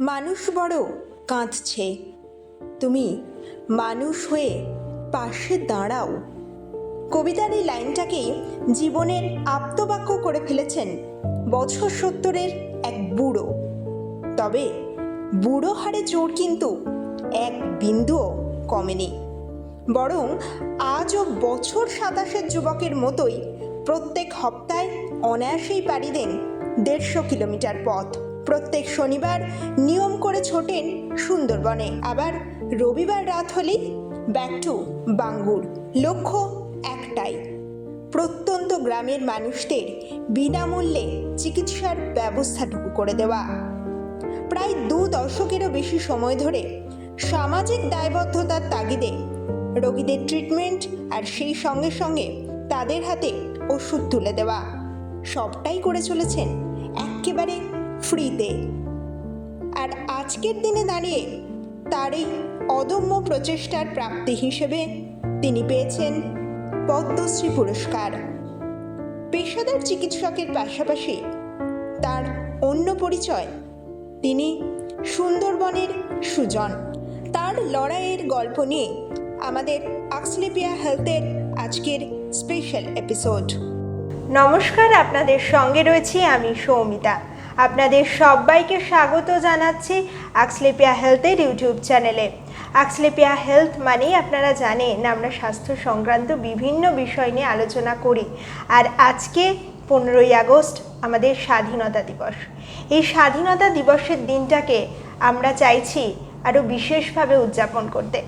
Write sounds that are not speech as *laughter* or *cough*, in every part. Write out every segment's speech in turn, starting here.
মানুষ বড় কাঁদছে। তুমি মানুষ হয়ে পাশে দাঁড়াও। কবিতার এই লাইনটাকেই জীবনের আপ্তবাক্য করে ফেলেছেন বছর সত্তরের এক বুড়ো। তবে বুড়ো হারে জোর কিন্তু এক বিন্দুও কমেনি। বরং আজও বছর সাতাশের যুবকের মতোই প্রত্যেক হপ্তায় অনায়াসেই পাড়ি দেন দেড়শো কিলোমিটার পথ। প্রত্যেক শনিবার নিয়ম করে ছোটেন সুন্দরবনে। আবার রবিবার রাত হলেই ব্যাক টু বাঙ্গুর। লক্ষ্য একটাই, প্রত্যন্ত গ্রামের মানুষদের বিনামূল্যে চিকিৎসার ব্যবস্থাটুকু করে দেওয়া। প্রায় দু দশকেরও বেশি সময় ধরে সামাজিক দায়বদ্ধতার তাগিদে রোগীদের ট্রিটমেন্ট আর সেই সঙ্গে সঙ্গে তাদের হাতে ওষুধ তুলে দেওয়া। সবটাই করে চলেছেন একেবারে ফ্রিতে। আর আজকের দিনে দাঁড়িয়ে তার এই অদম্য প্রচেষ্টার প্রাপ্তি হিসেবে তিনি পেয়েছেন পদ্মশ্রী পুরস্কার। পেশাদার চিকিৎসকের পাশাপাশি তার অন্য পরিচয় তিনি সুন্দরবনের সুজন। তার লড়াইয়ের গল্প নিয়ে আমাদের আক্সলেপিয়া হেলথের আজকের স্পেশাল এপিসোড। নমস্কার, আপনাদের সঙ্গে রয়েছি আমি সৌমিতা। আপনাদের সবাইকে স্বাগত জানাচ্ছি আক্সলেপিয়া হেলথের ইউটিউব চ্যানেলে। আক্সলেপিয়া হেলথ মানেই আপনারা জানেন, আমরা স্বাস্থ্য সংক্রান্ত বিভিন্ন বিষয় নিয়ে আলোচনা করি। আর আজকে পনেরোই আগস্ট, আমাদের স্বাধীনতা দিবস। এই স্বাধীনতা দিবসের দিনটাকে আমরা চাইছি আরও বিশেষভাবে উদযাপন করতে।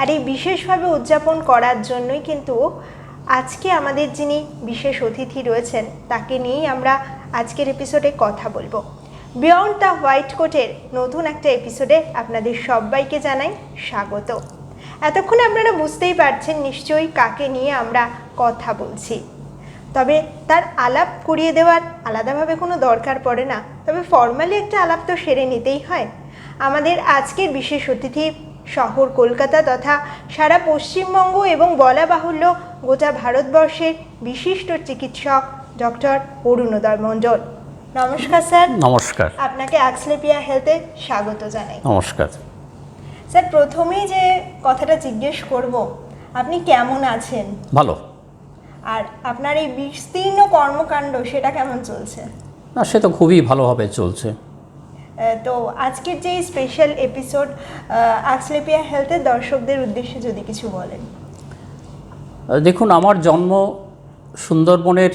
আর এই বিশেষভাবে উদযাপন করার জন্যই কিন্তু আজকে আমাদের যিনি বিশেষ অতিথি রয়েছেন, তাকে নিয়েই আমরা আজকের এপিসোডে কথা বলব। বিয়ন্ড দ্য হোয়াইট কোটের নতুন একটা এপিসোডে আপনাদের সবাইকে জানাই স্বাগত। এতক্ষণে আপনারা বুঝতেই পারছেন নিশ্চয়ই কাকে নিয়ে আমরা কথা বলছি। তবে তার আলাপ করিয়ে দেওয়ার আলাদাভাবে কোনো দরকার পড়ে না, তবে ফর্মালি একটা আলাপ তো সেরে নিতেই হয়। আমাদের আজকের বিশেষ অতিথি শহর কলকাতা তথা সারা পশ্চিমবঙ্গ এবং বলা বাহুল্য গোটা ভারতবর্ষের বিশিষ্ট চিকিৎসক ডক্টর অরুণোদয় মণ্ডল। নমস্কার স্যার। নমস্কার। আপনাকে অ্যাক্সলেপিয়া হেলথে স্বাগত জানাই। নমস্কার। স্যার প্রথমেই যে কথাটা জিজ্ঞেস করব আপনি কেমন আছেন? ভালো। আর আপনার এই বিস্তীর্ণ কর্মকাণ্ড সেটা কেমন চলছে? না সে তো খুবই ভালোভাবে চলছে। তো আজকের যে স্পেশাল এপিসোড অ্যাক্সলেপিয়া হেলথের দর্শকদের উদ্দেশ্যে যদি কিছু বলেন। দেখুন আমার জন্ম সুন্দরবনের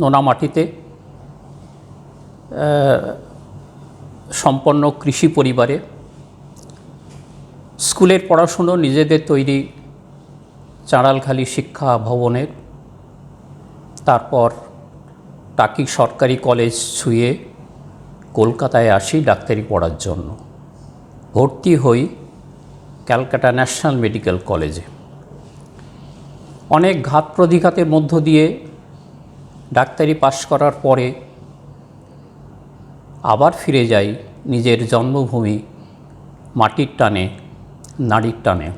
নোনা মাটিতে সম্পন্ন কৃষি পরিবারে স্কুলের পড়াশুনো, নিজেদের তৈরি চাঁড়ালখালি শিক্ষা ভবনের, তারপর টাকি সরকারি কলেজ ছুঁয়ে কলকাতায় আসি ডাক্তারি পড়ার জন্য। ভর্তি হই ক্যালকাটা ন্যাশনাল মেডিকেল কলেজে। অনেক ঘাত প্রতিঘাতের মধ্য দিয়ে ডাক্তারি পাশ করার পরে আবার ফিরে যাই নিজের জন্মভূমি মাটির টানে নারীর টানে।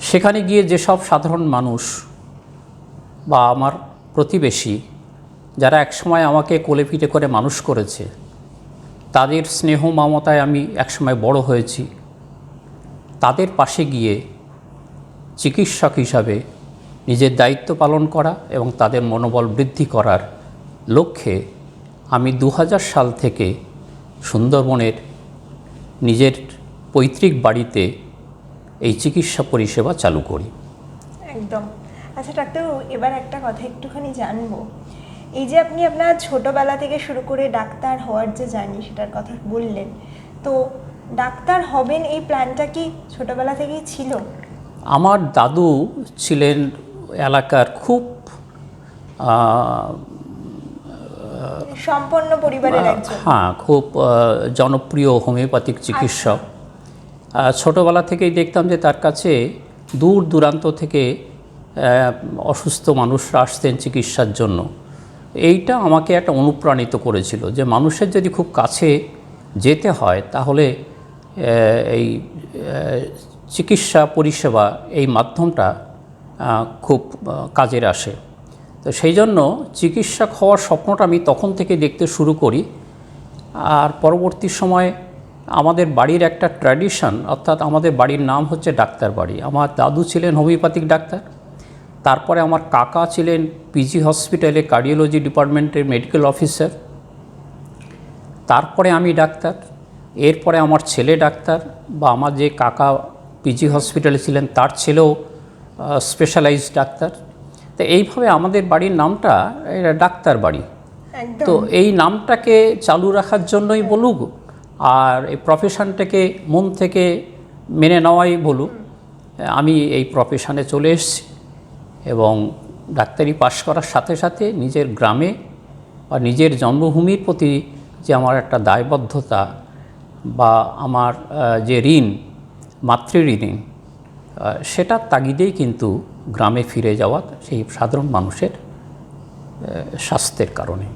সেখানে গিয়ে যেসব সাধারণ মানুষ বা আমার প্রতিবেশী যারা একসময় আমাকে কোলে পিঠে করে মানুষ করেছে, তাদের স্নেহ মমতায় আমি একসময় বড় হয়েছি। তাদের পাশে গিয়ে চিকিৎসক হিসাবে নিজের দায়িত্ব পালন করা এবং তাদের মনোবল বৃদ্ধি করার লক্ষ্যে আমি দু হাজার সাল থেকে সুন্দরবনের নিজের পৈতৃক বাড়িতে এই চিকিৎসা পরিষেবা চালু করি। একদম। আচ্ছা ডাক্তারবাবু এবার একটা কথা একটুখানি জানব। এই যে আপনি আপনার ছোটবেলা থেকে শুরু করে ডাক্তার হওয়ার যে জার্নি সেটার কথা বললেন তো ডাক্তার হবেন এই প্ল্যানটা কি ছোটবেলা থেকেই ছিল? আমার দাদু ছিলেন এলাকার খুব সম্পন্ন পরিবারের হ্যাঁ খুব জনপ্রিয় হোমিওপ্যাথিক চিকিৎসক। ছোটোবেলা থেকেই দেখতাম যে তার কাছে দূর দূরান্ত থেকে অসুস্থ মানুষরা আসতেন চিকিৎসার জন্য। এইটা আমাকে একটা অনুপ্রাণিত করেছিল যে মানুষের যদি খুব কাছে যেতে হয় তাহলে এই চিকিৎসা পরিষেবা এই মাধ্যমটা খুব কাজের আসে। তো সেই জন্য চিকিৎসক হওয়ার স্বপ্নটা আমি তখন থেকে দেখতে শুরু করি। আর পরবর্তী সময় আমাদের বাড়ির একটা ট্র্যাডিশন, অর্থাৎ আমাদের বাড়ির নাম হচ্ছে ডাক্তার বাড়ি। আমার দাদু ছিলেন হোমিওপ্যাথিক ডাক্তার, তারপরে আমার কাকা ছিলেন পিজি হসপিটালে কার্ডিওলজি ডিপার্টমেন্টের মেডিকেল অফিসার, তারপরে আমি ডাক্তার, এরপরে আমার ছেলে ডাক্তার বা আমার যে কাকা পিজি হসপিটালে ছিলেন, তার ছেলেও স্পেশালাইজড ডাক্তার। তো এইভাবে আমাদের বাড়ির নামটা এটা ডাক্তার বাড়ি। তো এই নামটাকে চালু রাখার জন্যই বলুক আর এই প্রফেশনটাকে মন থেকে মেনে নেওয়াই বলুক আমি এই প্রফেশনে চলে এসেছি এবং ডাক্তারি পাশ করার সাথে সাথে নিজের গ্রামে বা নিজের জন্মভূমির প্রতি যে আমার একটা দায়বদ্ধতা বা আমার যে ঋণ মাতৃঋণ সেটার তাগিদেই কিন্তু গ্রামে ফিরে যাওয়া সেই সাধারণ মানুষের স্বাস্থ্যের কারণে।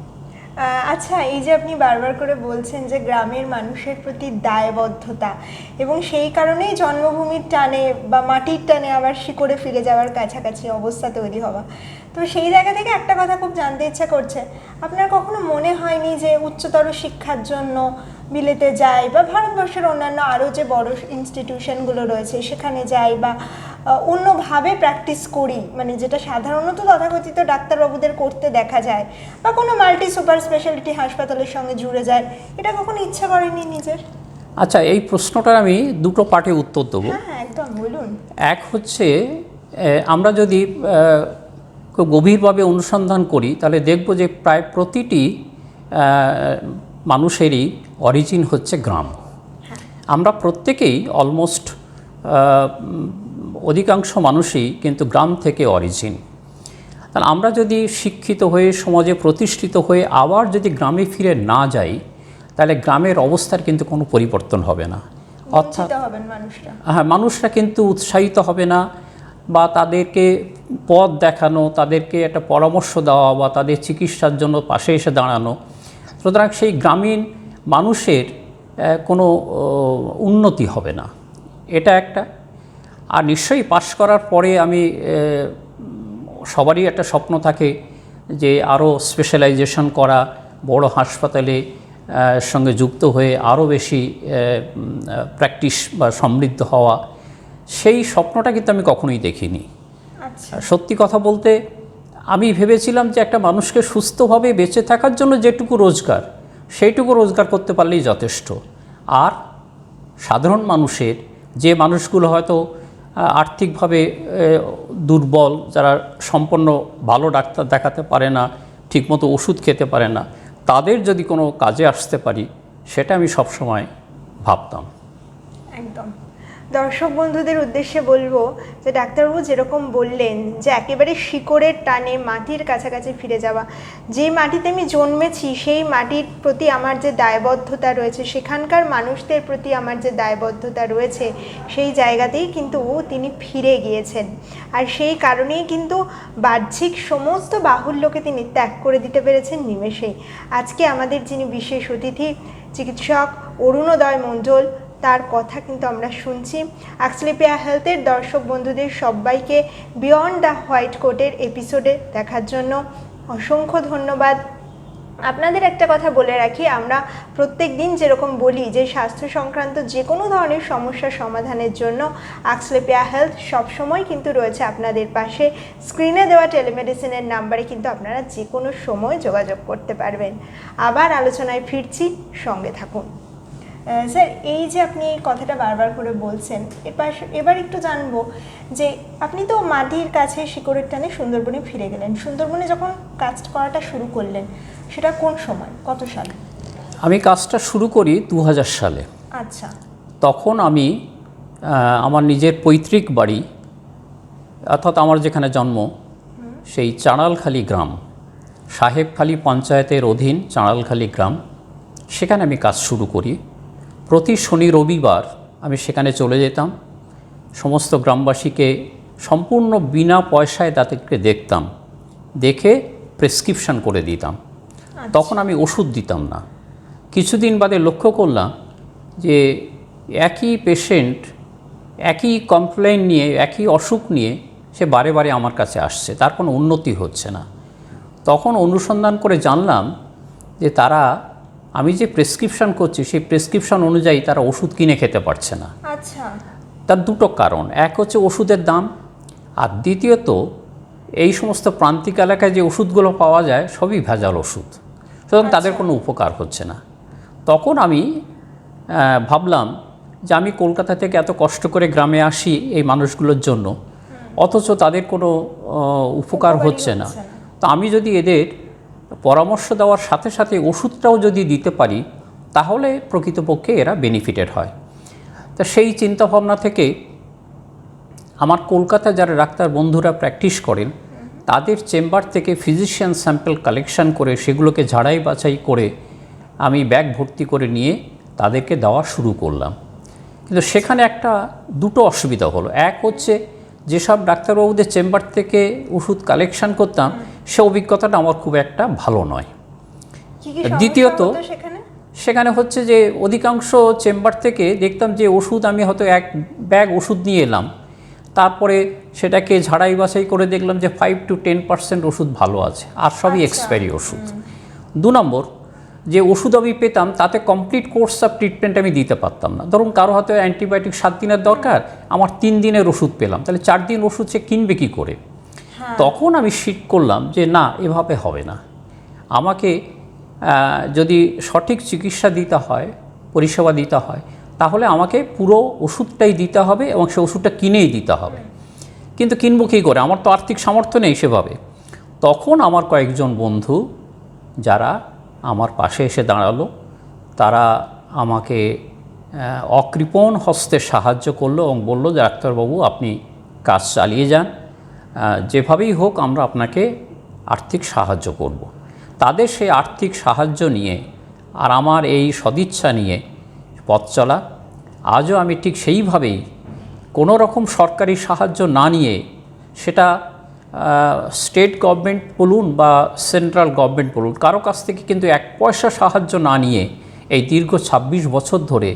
আচ্ছা এই যে আপনি বারবার করে বলছেন যে গ্রামের মানুষের প্রতি দায়বদ্ধতা এবং সেই কারণেই জন্মভূমির টানে বা মাটির টানে আবার শিকড়ে ফিরে যাওয়ার কাছাকাছি অবস্থা তৈরি হওয়া। তো সেই জায়গা থেকে একটা কথা খুব জানতে ইচ্ছা করছে। আপনার কখনো মনে হয়নি যে উচ্চতর শিক্ষার জন্য বিলেতে যাই বা ভারতবর্ষের অন্যান্য আরও যে বড় ইনস্টিটিউশনগুলো রয়েছে সেখানে যাই বা অন্যভাবে প্র্যাকটিস করি মানে যেটা সাধারণত তথাকথিত ডাক্তারবাবুদের করতে দেখা যায় বা কোনো মাল্টি সুপার স্পেশালিটি হাসপাতালের সঙ্গে জুড়ে যায় এটা কখনো ইচ্ছা করেনি নিজের? আচ্ছা এই প্রশ্নটার আমি দুটো পার্টে উত্তর দেবো। হ্যাঁ হ্যাঁ একদম বলুন। এক হচ্ছে আমরা যদি খুব গভীরভাবে অনুসন্ধান করি তাহলে দেখব যে প্রায় প্রতিটি মানুষেরই অরিজিন হচ্ছে গ্রাম। আমরা প্রত্যেকেই অলমোস্ট অধিকাংশ মানুষই কিন্তু গ্রাম থেকে অরিজিন। তাহলে আমরা যদি শিক্ষিত হয়ে সমাজে প্রতিষ্ঠিত হয়ে আবার যদি গ্রামে ফিরে না যাই তাহলে গ্রামের অবস্থার কিন্তু কোনো পরিবর্তন হবে না। অর্থাৎ মানুষরা। হ্যাঁ মানুষরা কিন্তু উৎসাহিত হবে না বা তাদেরকে পথ দেখানো তাদেরকে একটা পরামর্শ দেওয়া বা তাদের চিকিৎসার জন্য পাশে এসে দাঁড়ানো। সুতরাং সেই গ্রামীণ মানুষের কোনো উন্নতি হবে না। এটা একটা। আর নিশ্চয়ই পাশ করার পরে আমি সবারই একটা স্বপ্ন থাকে যে আরও স্পেশালাইজেশন করা বড় হাসপাতালে সঙ্গে যুক্ত হয়ে আরও বেশি প্র্যাকটিস বা সমৃদ্ধ হওয়া সেই স্বপ্নটা কিন্তু আমি কখনোই দেখিনি। আচ্ছা। সত্যি কথা বলতে আমি ভেবেছিলাম যে একটা মানুষকে সুস্থভাবে বেঁচে থাকার জন্য যেটুকু রোজগার সেইটুকু রোজগার করতে পারলেই যথেষ্ট। আর সাধারণ মানুষের যে মানুষগুলো হয়তো আর্থিকভাবে দুর্বল, যারা সম্পন্ন, ভালো ডাক্তার দেখাতে পারে না, ঠিকমতো ওষুধ খেতে পারে না, তাদের যদি কোনো কাজে আসতে পারি, সেটা আমি সবসময় ভাবতাম। একদম। দর্শক বন্ধুদের উদ্দেশ্যে বলব যে ডাক্তারবাবু যেরকম বললেন যে একেবারে শিকড়ের টানে মাটির কাছাকাছি ফিরে যাওয়া। যে মাটিতে আমি জন্মেছি, সেই মাটির প্রতি আমার যে দায়বদ্ধতা রয়েছে, সেখানকার মানুষদের প্রতি আমার যে দায়বদ্ধতা রয়েছে, সেই জায়গাতেই কিন্তু তিনি ফিরে গিয়েছেন। আর সেই কারণেই কিন্তু বাহ্যিক সমস্ত বাহুল্যকে তিনি ত্যাগ করে দিতে পেরেছেন নিমেষেই। আজকে আমাদের যিনি বিশেষ অতিথি, চিকিৎসক অরুণোদয় মণ্ডল তার কথা কিন্তু আমরা শুনছি। অ্যাক্সলিপিয়া হেলথের দর্শক বন্ধুদের সবাইকে বিয়ন্ড দ্য হোয়াইট কোটের এপিসোডে দেখার জন্য অসংখ্য ধন্যবাদ। আপনাদের একটা কথা বলে রাখি, আমরা প্রত্যেক দিন যেরকম বলি যে, স্বাস্থ্য সংক্রান্ত যে কোনো ধরনের সমস্যা সমাধানের জন্য আক্সলেপিয়া হেলথ সবসময় কিন্তু রয়েছে আপনাদের পাশে। স্ক্রিনে দেওয়া টেলিমেডিসিনের নাম্বারে কিন্তু আপনারা যে কোনো সময় যোগাযোগ করতে পারবেন। আবার আলোচনায় ফিরছি, সঙ্গে থাকুন। স্যার এই যে আপনি এই কথাটা বারবার করে বলছেন এবার এবার একটু জানব যে আপনি তো মাটির কাছে শিকড়ের টানে সুন্দরবনে ফিরে গেলেন। সুন্দরবনে যখন কাজ করাটা শুরু করলেন সেটা কোন সময়? কত সালে? আমি কাজটা শুরু করি দু হাজার সালে। আচ্ছা। তখন আমি আমার নিজের পৈতৃক বাড়ি অর্থাৎ আমার যেখানে জন্ম সেই চাঁড়ালখালি গ্রাম সাহেবখালী পঞ্চায়েতের অধীন চাঁড়ালখালি গ্রাম সেখানে আমি কাজ শুরু করি। প্রতি শনি রবিবার আমি সেখানে চলে যেতাম। সমস্ত গ্রামবাসীকে সম্পূর্ণ বিনা পয়সায় তাদেরকে দেখতাম। দেখে প্রেসক্রিপশন করে দিতাম। তখন আমি ওষুধ দিতাম না। কিছুদিন বাদে লক্ষ্য করলাম যে একই পেশেন্ট একই কমপ্লেন নিয়ে একই অসুখ নিয়ে সে বারে বারে আমার কাছে আসছে। তার কোনো উন্নতি হচ্ছে না। তখন অনুসন্ধান করে জানলাম যে তারা আমি যে প্রেসক্রিপশন করছি সেই প্রেসক্রিপশন অনুযায়ী তারা ওষুধ কিনে খেতে পারছে না। আচ্ছা। তার দুটো কারণ। এক হচ্ছে ওষুধের দাম আর দ্বিতীয়ত এই সমস্ত প্রান্তিক এলাকায় যে ওষুধগুলো পাওয়া যায় সবই ভেজাল ওষুধ। সুতরাং তাদের কোনো উপকার হচ্ছে না। তখন আমি ভাবলাম যে আমি কলকাতা থেকে এত কষ্ট করে গ্রামে আসি এই মানুষগুলোর জন্য অথচ তাদের কোনো উপকার হচ্ছে না। তো আমি যদি এদের পরামর্শ দেওয়ার সাথে সাথে ওষুধটাও যদি দিতে পারি, তাহলে প্রকৃতপক্ষে এরা বেনিফিটেড হয়। তা সেই চিন্তাভাবনা থেকে আমার কলকাতায় যারা ডাক্তার বন্ধুরা প্র্যাকটিস করেন, তাদের চেম্বার থেকে ফিজিশিয়ান স্যাম্পল কালেকশন করে সেগুলোকে ঝাড়াই বাছাই করে আমি ব্যাগ ভর্তি করে নিয়ে তাদেরকে দেওয়া শুরু করলাম। কিন্তু সেখানে একটা দুটো অসুবিধা হলো। এক হচ্ছে, যেসব ডাক্তারবাবুদের চেম্বার থেকে ওষুধ কালেকশন করতাম সে অভিজ্ঞতাটা আমার খুব একটা ভালো নয়। দ্বিতীয়ত সেখানে? হচ্ছে যে অধিকাংশ চেম্বার থেকে দেখতাম যে ওষুধ আমি হয়তো এক ব্যাগ ওষুধ নিয়ে এলাম। তারপরে সেটাকে ঝাড়াই বাছাই করে দেখলাম যে ফাইভ টু টেন পার্সেন্ট ওষুধ ভালো আছে আর সবই আচ্ছা। এক্সপায়ারি ওষুধ। দু নম্বর যে ওষুধ আমি পেতাম তাতে কমপ্লিট কোর্স অফ ট্রিটমেন্ট আমি দিতে পারতাম না। ধরুন কারও হয়তো অ্যান্টিবায়োটিক সাত দিনের দরকার আমার তিন দিনের ওষুধ পেলাম তাহলে চার দিন ওষুধ সে কিনবে কী করে? তখন আমি শিট করলাম যে, না, এভাবে হবে না। আমাকে যদি সঠিক চিকিৎসা দিতে হয়, পরিষেবা দিতে হয়, তাহলে আমাকে পুরো ওষুধটাই দিতে হবে এবং সে ওষুধটা কিনেই দিতে হবে। কিন্তু কিনবো কী করে? আমার তো আর্থিক সামর্থ্য নেই সেভাবে। তখন আমার কয়েকজন বন্ধু যারা আমার পাশে এসে দাঁড়াল, তারা আমাকে অকৃপণ হস্তে সাহায্য করল এবং বলল ডাক্তারবাবু, আপনি কাজ চালিয়ে যান। যেভাবেই হোক আমরা আপনাকে আর্থিক সাহায্য করব। তাদের সেই আর্থিক সাহায্য নিয়ে আর আমার এই সদিচ্ছা নিয়ে পথ চলা, আজও আমি ঠিক সেইভাবেই কোনো রকম সরকারি সাহায্য না নিয়ে সেটা স্টেট গভর্নমেন্ট বলুন বা সেন্ট্রাল গভর্নমেন্ট বলুন, কারও কাছ থেকে কিন্তু এক পয়সা সাহায্য না নিয়ে এই দীর্ঘ ২৬ বছর ধরে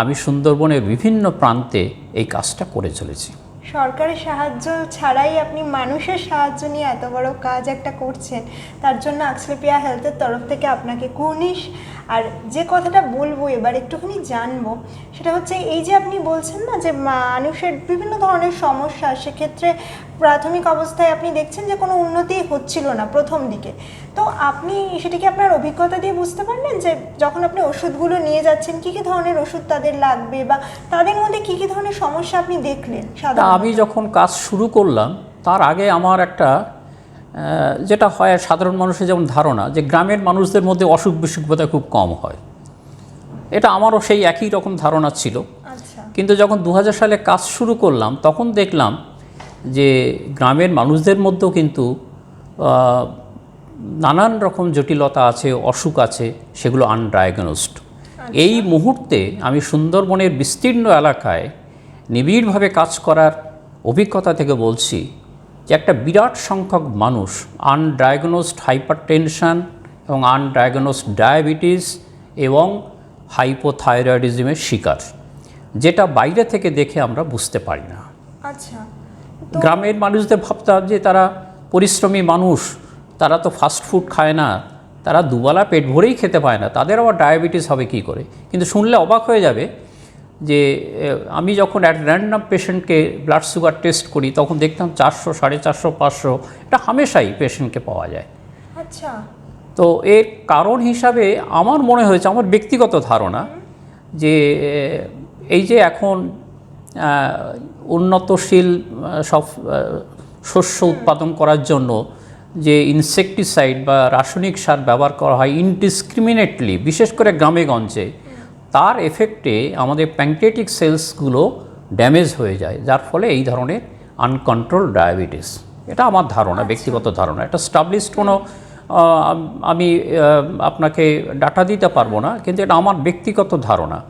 আমি সুন্দরবনের বিভিন্ন প্রান্তে এই কাজটা করে চলেছি সরকারি সাহায্য ছাড়াই আপনি মানুষের সাহায্য নিয়ে এত বড় কাজ একটা করছেন, তার জন্য আকসলেপিয়া হেলথের তরফ থেকে আপনাকে কুর্নিশ আর যে কথাটা বলব, এবার একটুখানি জানব, সেটা হচ্ছে এই যে আপনি বলছেন না যে মানুষের বিভিন্ন ধরনের সমস্যা, সেক্ষেত্রে প্রাথমিক অবস্থায় আপনি দেখছেন যে কোনো উন্নতি হচ্ছিল না প্রথম দিকে। তো আপনি সেটাকে আপনার অভিজ্ঞতা দিয়ে বুঝতে পারলেন যে যখন আপনি ওষুধগুলো নিয়ে যাচ্ছেন কী কী ধরনের ওষুধ তাদের লাগবে বা তাদের মধ্যে কী কী ধরনের সমস্যা আপনি দেখলেন আমি যখন কাজ শুরু করলাম তার আগে আমার একটা যেটা হয় সাধারণ মানুষের যেমন ধারণা যে গ্রামের মানুষদের মধ্যে অসুখ বিসুখ বোধহয় খুব কম হয়। এটা আমারও সেই একই রকম ধারণা ছিল। আচ্ছা। কিন্তু যখন দু হাজার সালে কাজ শুরু করলাম তখন দেখলাম যে গ্রামের মানুষদের মধ্যেও কিন্তু নানান রকম জটিলতা আছে অসুখ আছে সেগুলো আনডায়াগনোসড এই মুহূর্তে আমি সুন্দরবনের বিস্তীর্ণ এলাকায় নিবিড়ভাবে কাজ করার অভিজ্ঞতা থেকে বলছি যে একটা বিরাট সংখ্যক মানুষ আনডায়াগনোসড হাইপার টেনশন এবং আনডায়াগনোসড ডায়াবেটিস এবং হাইপোথাইরয়েডিজমের শিকার যেটা বাইরে থেকে দেখে আমরা বুঝতে পারি না। আচ্ছা। গ্রামের মানুষদের ভাবতাম যে তারা পরিশ্রমী মানুষ তারা তো ফাস্ট ফুড খায় না তারা দুবেলা পেট ভরেই খেতে পায় না তাদের আবার ডায়াবেটিস হবে কি করে? কিন্তু শুনলে অবাক হয়ে যাবে যে আমি যখন অ্যাট র্যান্ডাম পেশেন্টকে ব্লাড সুগার টেস্ট করি তখন দেখতাম চারশো সাড়ে চারশো পাঁচশো এটা হামেশাই পেশেন্টকে পাওয়া যায়। আচ্ছা। তো এর কারণ হিসাবে আমার মনে হয়েছে আমার ব্যক্তিগত ধারণা যে এই যে এখন উন্নতশীল সব শস্য উৎপাদন করার জন্য যে ইনসেকটিসাইড বা রাসায়নিক সার ব্যবহার করা হয় ইনডিসক্রিমিনেটলি বিশেষ করে গ্রামে গঞ্জে তার এফেক্টে আমাদের প্যাংক্রিয়েটিক সেলসগুলো ড্যামেজ হয়ে যায় যার ফলে এই ধরনের আনকন্ট্রোল ডায়াবেটিস এটা আমার ধারণা ব্যক্তিগত ধারণা। এটা স্টাবলিশড কোনো আমি আপনাকে ডাটা দিতে পারব না কিন্তু এটা আমার ব্যক্তিগত ধারণা।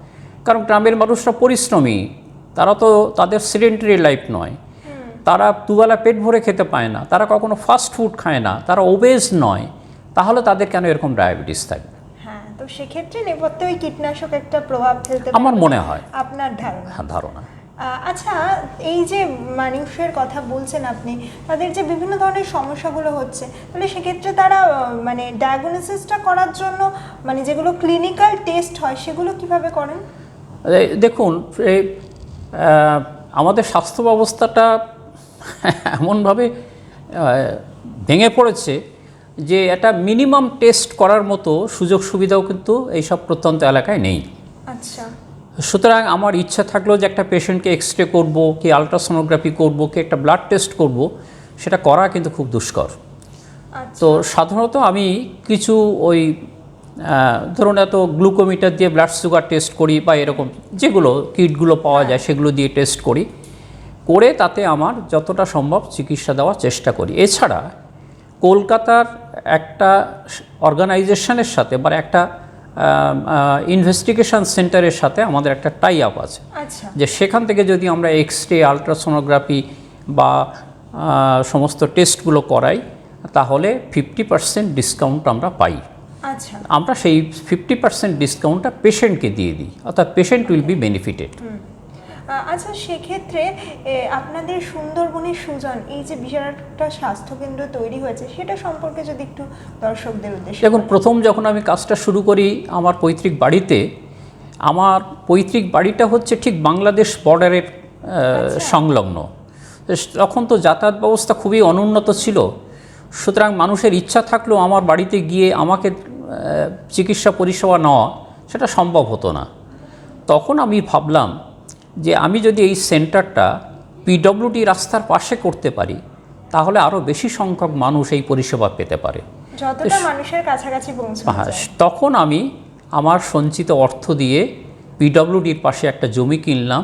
কারণ গ্রামের মানুষরা পরিশ্রমী তারা তো তাদের সিডেন্টারি লাইফ নয়। তারা দুবেলা পেট ভরে খেতে পায় না তারা কখনো ফাস্ট ফুড খায় না তারা ওবেজ নয়। তাহলে তাদের কেন এরকম ডায়াবেটিস থাকবে? হ্যাঁ তো সেক্ষেত্রে নেপথ্যে ওই কীটনাশক একটা প্রভাব ফেলতে আমার মনে হয়। আপনার ধারণা? হ্যাঁ, ধারণা। আচ্ছা এই যে মানুষের কথা বলছেন আপনি তাদের যে বিভিন্ন ধরনের সমস্যাগুলো হচ্ছে তাহলে সেক্ষেত্রে তারা মানে ডায়াগনোসিসটা করার জন্য মানে যেগুলো ক্লিনিক্যাল টেস্ট হয় সেগুলো কীভাবে করেন? দেখুন আমাদের স্বাস্থ্য ব্যবস্থাটা *laughs* এমনভাবে ভেঙে পড়েছে যে একটা মিনিমাম টেস্ট করার মতো সুযোগ সুবিধাও কিন্তু এইসব প্রত্যন্ত এলাকায় নেই। আচ্ছা। সুতরাং আমার ইচ্ছা থাকলেও যে একটা পেশেন্টকে এক্স রে করব কি আলট্রাসোনোগ্রাফি করব কি একটা ব্লাড টেস্ট করব সেটা করা কিন্তু খুব দুষ্কর। আচ্ছা। তো সাধারণত আমি কিছু ওই ধরুন এত গ্লুকোমিটার দিয়ে ব্লাড সুগার টেস্ট করি বা এরকম যেগুলো কিটগুলো পাওয়া যায় সেগুলো দিয়ে টেস্ট করি করে তাতে আমার যতটা সম্ভব চিকিৎসা দেওয়ার চেষ্টা করি। এছাড়া কলকাতার একটা অর্গানাইজেশনের সাথে বা একটা ইনভেস্টিগেশন সেন্টারের সাথে আমাদের একটা টাই আপ আছে। আচ্ছা। যে সেখান থেকে যদি আমরা এক্স রে আলট্রাসোনোগ্রাফি বা সমস্ত টেস্টগুলো করাই তাহলে ফিফটি পার্সেন্ট ডিসকাউন্ট আমরা পাই। আচ্ছা। আমরা সেই ফিফটি পার্সেন্ট ডিসকাউন্টটা পেশেন্টকে দিয়ে দিই অর্থাৎ পেশেন্ট উইল বি বেনিফিটেড আচ্ছা সেক্ষেত্রে আপনাদের সুন্দরবনের সুজন এই যে বিশাল একটা স্বাস্থ্যকেন্দ্র তৈরি হয়েছে সেটা সম্পর্কে যদি একটু দর্শকদের উদ্দেশ্যে দেখুন প্রথম যখন আমি কাজটা শুরু করি আমার পৈতৃক বাড়িতে আমার পৈতৃক বাড়িটা হচ্ছে ঠিক বাংলাদেশ বর্ডারের সংলগ্ন। তো তখন তো যাতায়াত ব্যবস্থা খুবই অনুন্নত ছিল। সুতরাং মানুষের ইচ্ছা থাকলেও আমার বাড়িতে গিয়ে আমাকে চিকিৎসা পরিষেবা নেওয়া সেটা সম্ভব হতো না। তখন আমি ভাবলাম যে আমি যদি এই সেন্টারটা পিডব্লিউডি রাস্তার পাশে করতে পারি তাহলে আরও বেশি সংখ্যক মানুষ এই পরিষেবা পেতে পারে। মানুষের কাছাকাছি হ্যাঁ তখন আমি আমার সঞ্চিত অর্থ দিয়ে পিডব্লিউডির পাশে একটা জমি কিনলাম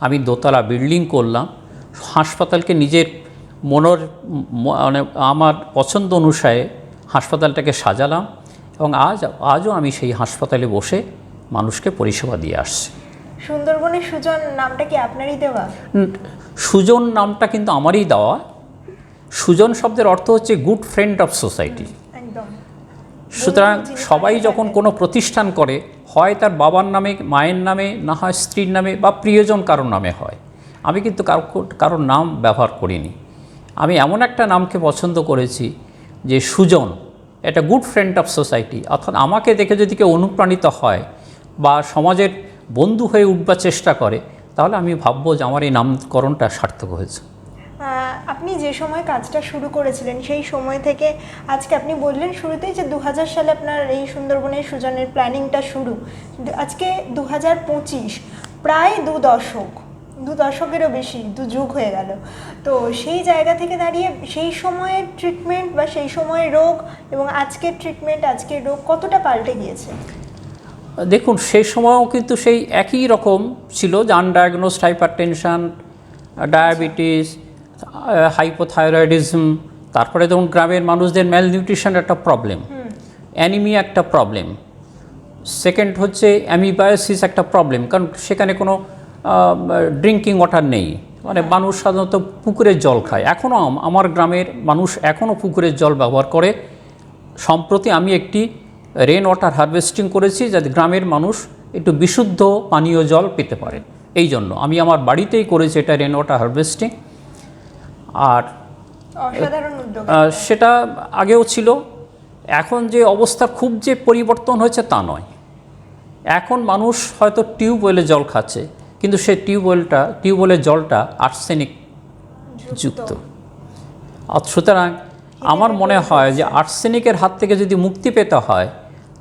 আমি দোতলা বিল্ডিং করলাম হাসপাতালকে নিজের মনের মানে আমার পছন্দ অনুসারে হাসপাতালটাকে সাজালাম এবং আজ আজও আমি সেই হাসপাতালে বসে মানুষকে পরিষেবা দিয়ে আসছি। সুন্দরবনের সুজন নামটা কি আপনারই দেওয়া? সুজন নামটা কিন্তু আমারই দেওয়া। সুজন শব্দের অর্থ হচ্ছে গুড ফ্রেন্ড অফ সোসাইটি একদম। সুতরাং সবাই যখন কোনো প্রতিষ্ঠান করে হয় তার বাবার নামে মায়ের নামে না হয় স্ত্রীর নামে বা প্রিয়জন কারোর নামে হয়। আমি কিন্তু কারও কারোর নাম ব্যবহার করিনি। আমি এমন একটা নামকে পছন্দ করেছি যে সুজন এটা গুড ফ্রেন্ড অফ সোসাইটি অর্থাৎ আমাকে দেখে যদি কেউ অনুপ্রাণিত হয় বা সমাজের বন্ধু হয়ে উঠবার চেষ্টা করে, তাহলে আমি ভাববো যে আমার এই নামকরণটা সার্থক হয়েছে। আপনি যে সময় কাজটা শুরু করেছিলেন, সেই সময় থেকে আজকে আপনি বললেন শুরুতেই যে দু হাজার সালে আপনার এই সুন্দরবনের সুজনের প্ল্যানিংটা শুরু। আজকে দু হাজার পঁচিশ, প্রায় দু দশক দু দশকেরও বেশি দু যুগ হয়ে গেল। তো সেই জায়গা থেকে দাঁড়িয়ে সেই সময়ের ট্রিটমেন্ট বা সেই সময়ের রোগ এবং আজকের ট্রিটমেন্ট আজকের রোগ কতটা পাল্টে গিয়েছে? দেখুন সেই সময়ও কিন্তু সেই একই রকম ছিল যে undiagnosed hypertension diabetes hypothyroidism তারপরে ধরুন গ্রামের মানুষদের ম্যাল নিউট্রিশন একটা প্রবলেম অ্যানিমিয়া একটা প্রবলেম সেকেন্ড হচ্ছে অ্যামিবায়োসিস একটা প্রবলেম কারণ সেখানে কোনো ড্রিঙ্কিং ওয়াটার নেই। মানে মানুষ সাধারণত পুকুরের জল খায়। এখনও আমার গ্রামের মানুষ এখনও পুকুরের জল ব্যবহার করে। সম্প্রতি আমি একটি রেন ওয়াটার হারভেস্টিং করেছি যাতে গ্রামের মানুষ একটু বিশুদ্ধ পানীয় জল পেতে পারে। এই জন্য আমি আমার বাড়িতেই করেছি এটা রেন ওয়াটার হারভেস্টিং আর সেটা আগেও ছিল। এখন যে অবস্থা খুব যে পরিবর্তন হয়েছে তা নয়। এখন মানুষ হয়তো টিউবওয়েলে জল খাচ্ছে। কিন্তু সেই টিউবওয়েলটা টিউবওয়েলের জলটা আর্সেনিক যুক্ত। আর সুতরাং আমার মনে হয় যে আর্সেনিকের হাত থেকে যদি মুক্তি পেতে হয়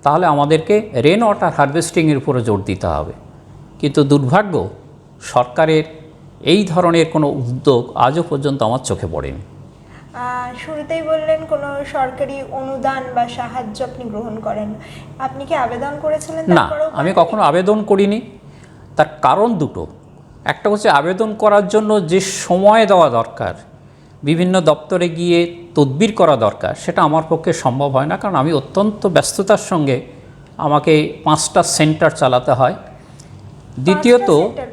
তাহলে আমাদেরকে রেন ওয়াটার হারভেস্টিংয়ের উপরে জোর দিতে হবে। কিন্তু দুর্ভাগ্য সরকারের এই ধরনের কোনো উদ্যোগ আজও পর্যন্ত আমার চোখে পড়েনি। শুরুতেই বললেন কোনো সরকারি অনুদান বা সাহায্য আপনি গ্রহণ করেন। আপনি কি আবেদন করেছিলেন না আমি কখনো আবেদন করিনি। তার কারণ দুটো। একটা হচ্ছে আবেদন করার জন্য যে সময় দেওয়া দরকার বিভিন্ন দপ্তরে গিয়ে তদবির করা দরকার সেটা আমার পক্ষে সম্ভব হয় না কারণ আমি অত্যন্ত ব্যস্ততার সঙ্গে আমাকে পাঁচটা সেন্টার চালাতে হয়। দ্বিতীয়ত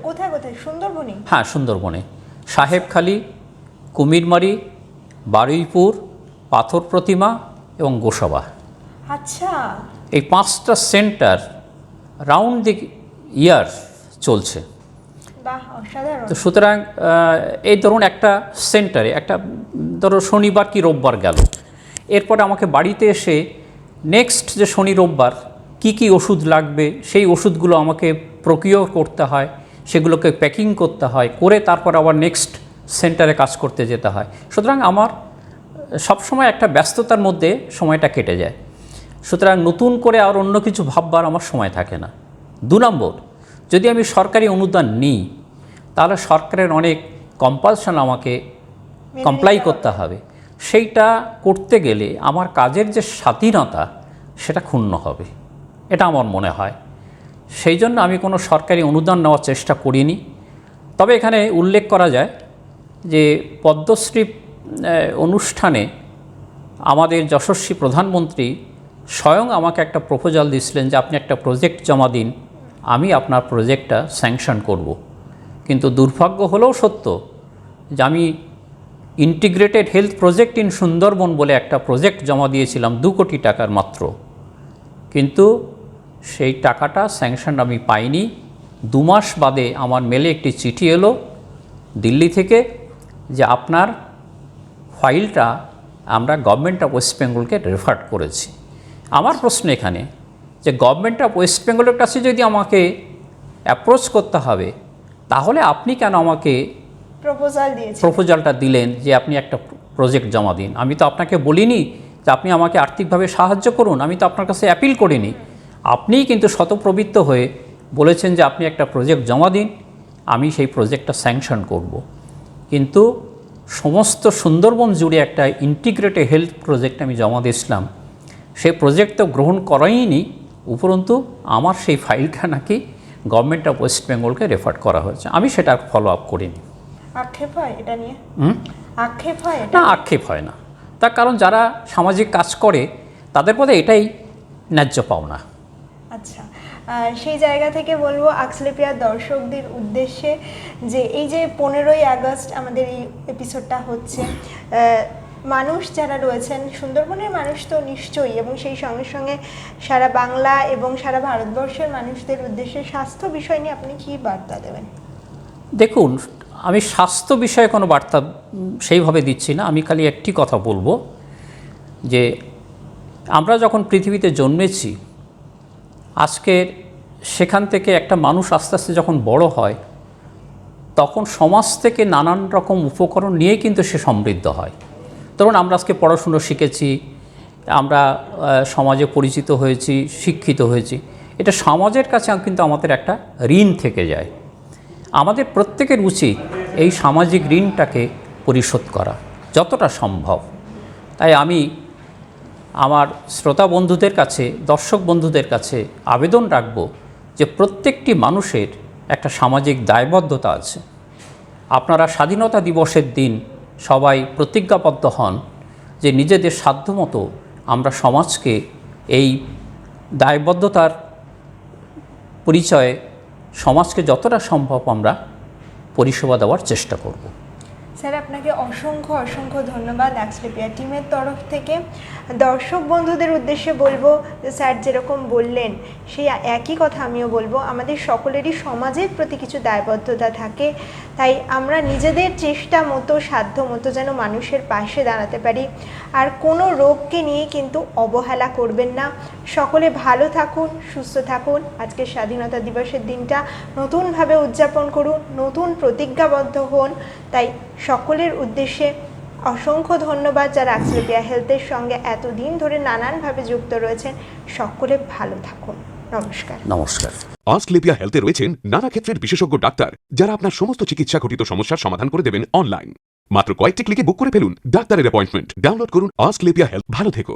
কোথায় কোথায়? সুন্দরবনে? হ্যাঁ সুন্দরবনে। সাহেবখালী কুমিরমারি বারুইপুর পাথর প্রতিমা এবং গোসাবা। আচ্ছা। এই পাঁচটা সেন্টার রাউন্ড দি ইয়ার চলছে। তো সুতরাং এই ধরুন একটা সেন্টারে একটা ধরো শনিবার কি রোববার গেল। এরপরে আমাকে বাড়িতে এসে নেক্সট যে শনি রোববার কি কি ওষুধ লাগবে সেই ওষুধগুলো আমাকে প্রকিওর করতে হয় সেগুলোকে প্যাকিং করতে হয় করে তারপর আবার নেক্সট সেন্টারে কাজ করতে যেতে হয়। সুতরাং আমার সবসময় একটা ব্যস্ততার মধ্যে সময়টা কেটে যায়। সুতরাং নতুন করে আর অন্য কিছু ভাববার আমার সময় থাকে না। দু নম্বর যদি আমি সরকারি অনুদান নিই তাহলে সরকারের অনেক কম্পালশন আমাকে কমপ্লাই করতে হবে। সেইটা করতে গেলে আমার কাজের যে স্বাধীনতা সেটা ক্ষুণ্ণ হবে। এটা আমার মনে হয়। সেই জন্য আমি কোনো সরকারি অনুদান নেওয়ার চেষ্টা করিনি। তবে এখানে উল্লেখ করা যায় যে পদ্মশ্রী অনুষ্ঠানে আমাদের যশস্বী প্রধানমন্ত্রী স্বয়ং আমাকে একটা প্রপোজাল দিয়েছিলেন যে আপনি একটা প্রজেক্ট জমা দিন। আমি আপনার প্রজেক্টটা স্যাংশন করব। কিন্তু দুর্ভাগ্য হলেও সত্য যে আমি integrated health project in Sundarban বলে একটা প্রজেক্ট জমা দিয়েছিলাম দু কোটি টাকার মাত্র। কিন্তু সেই টাকাটা স্যাংশন আমি পাইনি। দু মাস বাদে আমার মেলে একটি চিঠি এলো দিল্লি থেকে যে আপনার ফাইলটা আমরা গভর্নমেন্ট অফ ওয়েস্ট বেঙ্গলকে রেফার করেছি। আমার প্রশ্ন এখানে যে গভর্নমেন্ট অফ ওয়েস্ট বেঙ্গলের কাছে যদি আমাকে অ্যাপ্রোচ করতে হবে তাহলে আপনি কেন আমাকে প্রপোজাল দিয়েছে প্রপোজালটা দিলেন যে আপনি একটা প্রজেক্ট জমা দিন? আমি তো আপনাকে বলিনি যে আপনি আমাকে আর্থিকভাবে সাহায্য করুন আমি তো আপনার কাছে অ্যাপিল করিনি। আপনিই কিন্তু শতপ্রবৃত্ত হয়ে বলেছেন যে আপনি একটা প্রজেক্ট জমা দিন আমি সেই প্রজেক্টটা স্যাংশন করব। কিন্তু সমস্ত সুন্দরবন জুড়ে একটা ইন্টিগ্রেটেড হেলথ প্রজেক্ট আমি জমা দিয়েছিলাম সেই প্রজেক্ট তো গ্রহণ করাইনি উপরন্তু আমার সেই ফাইলটা নাকি গভর্নমেন্ট অফ ওয়েস্ট বেঙ্গলকে রেফার করা হয়েছে। আমি সেটা ফলো আপ করিনি। আক্ষেপ হয় এটা নিয়ে? হুম? আক্ষেপ হয় এটা না আক্ষেপ হয় না। তার কারণ যারা সামাজিক কাজ করে তাদের মধ্যে এটাই ন্যায্য পাওনা। আচ্ছা সেই জায়গা থেকে বলব আকসলেপিয়ার দর্শকদের উদ্দেশ্যে যে এই যে পনেরোই আগস্ট আমাদের এই এপিসোডটা হচ্ছে মানুষ যারা রয়েছেন, সুন্দরবনের মানুষ তো নিশ্চয়ই এবং সেই সঙ্গে সঙ্গে সারা বাংলা এবং সারা ভারতবর্ষের মানুষদের উদ্দেশ্যে স্বাস্থ্য বিষয় নিয়ে আপনি কি বার্তা দেবেন? দেখুন, আমি স্বাস্থ্য বিষয়ে কোনো বার্তা সেইভাবে দিচ্ছি না। আমি খালি একটি কথা বলব যে আমরা যখন পৃথিবীতে জন্মেছি, আজকের সেখান থেকে একটা মানুষ আস্তে আস্তে যখন বড় হয়, তখন সমাজ থেকে নানান রকম উপকরণ নিয়ে কিন্তু সে সমৃদ্ধ হয়। ধরুন আমরা আজকে পড়াশুনো শিখেছি, আমরা সমাজে পরিচিত হয়েছি, শিক্ষিত হয়েছি, এটা সমাজের কাছে কিন্তু আমাদের একটা ঋণ থেকে যায়। আমাদের প্রত্যেকের উচিত এই সামাজিক ঋণটাকে পরিশোধ করা, যতটা সম্ভব। তাই আমি আমার শ্রোতা বন্ধুদের কাছে, দর্শক বন্ধুদের কাছে আবেদন রাখব যে প্রত্যেকটি মানুষের একটা সামাজিক দায়বদ্ধতা আছে। আপনারা স্বাধীনতা দিবসের দিন সবাই প্রতিজ্ঞাবদ্ধ হন যে নিজেদের সাধ্যমতো আমরা সমাজকে এই দায়বদ্ধতার পরিচয়ে সমাজকে যতটা সম্ভব আমরা পরিষেবা দেওয়ার চেষ্টা করব। স্যার, আপনাকে অসংখ্য অসংখ্য ধন্যবাদ অ্যাক্সলেপিয়া টিমের তরফ থেকে। দর্শক বন্ধুদের উদ্দেশ্যে বলব যে স্যার, যেরকম বললেন, সেই একই কথা আমিও বলব। আমাদের সকলেরই সমাজের প্রতি কিছু দায়বদ্ধতা থাকে, তাই আমরা নিজেদের চেষ্টা মতো, সাধ্য মতো যেন মানুষের পাশে দাঁড়াতে পারি। আর কোনো রোগকে নিয়ে কিন্তু অবহেলা করবেন না। সকলে ভালো থাকুন, সুস্থ থাকুন। আজকে স্বাধীনতা দিবসের দিনটা নতুনভাবে উদযাপন করুন, নতুন প্রতিজ্ঞাবদ্ধ হন। তাই সকলের উদ্দেশ্যে অসংখ্য ধন্যবাদ যারা অ্যাক্সিলোপিয়া হেলথের সঙ্গে এতদিন ধরে নানানভাবে যুক্ত রয়েছেন। সকলে ভালো থাকুন। নমস্কার। নমস্কার। অস্ট্রেলিয়া হেলথে রয়েছেন নানা ক্ষেত্রের বিশেষজ্ঞ ডাক্তার যারা আপনার সমস্ত চিকিৎসা ঘটিত সমস্যার সমাধান করে দেবেন অনলাইন মাত্র কয়েকটি ক্লিকে বুক করে ফেলুন ডাক্তারের অ্যাপয়েন্টমেন্ট ডাউনলোড করুন অস্ট্রেলিয়া হেলথ। ভালো থেকো।